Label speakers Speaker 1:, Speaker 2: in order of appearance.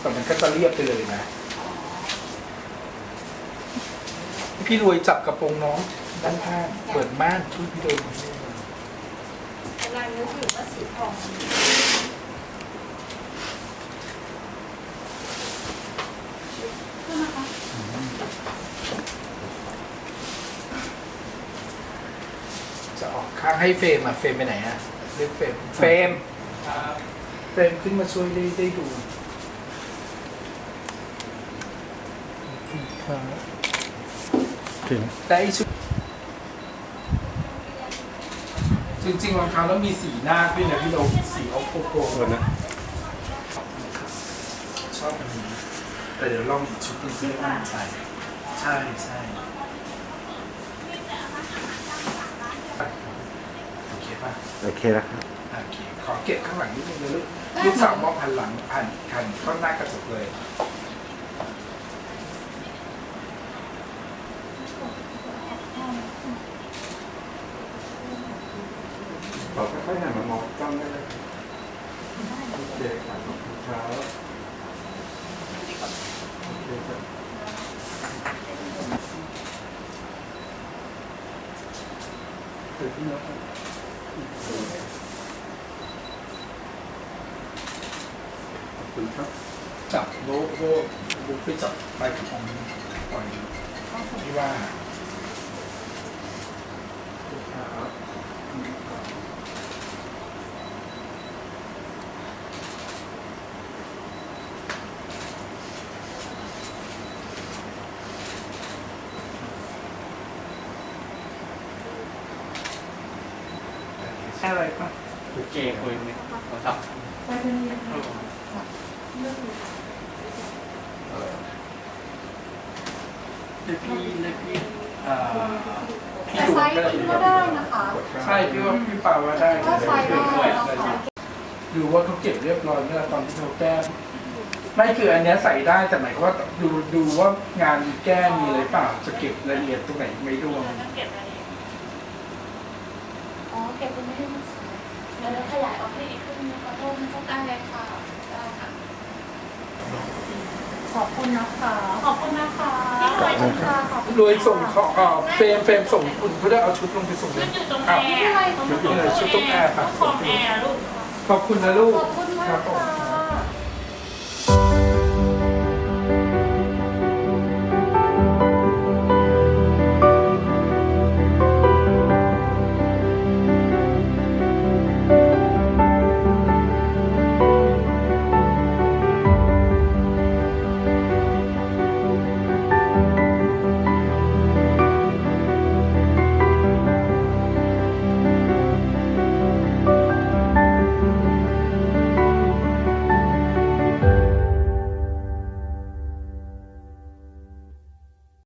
Speaker 1: แต่มันก็จะเรียบไปเลยนะพี่รวยจับกระโปรงน้องด้านข้างเปิดม่านช่วยพี่โดม
Speaker 2: กำลังนึกอยู่ว่าสีทองขึ้นมาคะ
Speaker 1: จะออกข้างให้เฟรมอะเฟรมไปไหนอะเรียกเฟรมเฟรมเฟรมขึ้นมาช่วยได้ได้ดู
Speaker 3: ถึง
Speaker 1: แต่ไอชุดจริงๆรองเท้าแล้วมีสีหน้าด้วยนะพี่โดมสีออกโกโก้
Speaker 3: คนนะ
Speaker 1: ชอบอันนี้แต่เดี๋ยวลองอีกชุดหนึงที่ไม่มั่นใจใช่ใช่โอเคป่ะ
Speaker 3: โอเคแล้วครับ
Speaker 1: โอเคขอเก็บข้างหลังนิดนึงนะลูกลูกสาวมองหันหลังหันหันเข้าหน้ากระจกเลย
Speaker 3: ขอค่อยๆหันมามองกล้องได้เลยโอเคครับขอบคุณครับโอเคครับเดี๋ยวพี่น้องครับขอบคุณครับ
Speaker 1: จับโบโบโบไปจับไปกับของปล่อยที่ว่าครับ อะไรป่ะ
Speaker 4: โอเคคุยไหมโทรศัพท์
Speaker 2: ไปเป็นยังไงเลือกดู
Speaker 1: เดี๋ยวพี่เดี๋ยวพี่เอ่อพี่
Speaker 2: แต่
Speaker 1: ดู
Speaker 2: ไซส์
Speaker 1: ก็ได้
Speaker 2: คิดว่าได้นะคะ
Speaker 1: ใช่พี่ว่าพี่ปาว่าได้
Speaker 2: ก็ไซส์ได้นะคะ
Speaker 1: ดูว่าเขาเก็บเรียบร้อยเมื่อตอนที่เขาแก้ไม่คืออันเนี้ยใส่ได้แต่หมายความว่าดูดูว่างานมีแก้มีอะไรเปล่าจะเก็บรายละเอียดตรงไหนไม่ร่วง
Speaker 2: อ๋อ เก็บตรงนี้ให้มันสวยเดี๋ยวเราขยายออกให้อีกครึ่งนึงขอโทษนะคะได้เลยค่ะได้ค่ะ ขอบคุณนะคะ ขอบคุณนะคะขอบคุณค่ะขอบคุณ
Speaker 1: รวยส่งเขาเอ่อเฟรมเฟรมส่งคุณเขาได้เอาชุดลงไปส่งเลย
Speaker 5: อยู่ตรง
Speaker 1: อ้าว
Speaker 5: แอ
Speaker 2: ไม่
Speaker 5: ร์
Speaker 2: เป็นไรขอบคุณ
Speaker 1: ชุดตรงแอร์ครับ
Speaker 5: คอมแอร์ลูก
Speaker 1: ขอบคุณนะลูก
Speaker 2: ขอบคุณมาก
Speaker 1: ครับผม
Speaker 2: ค่ะ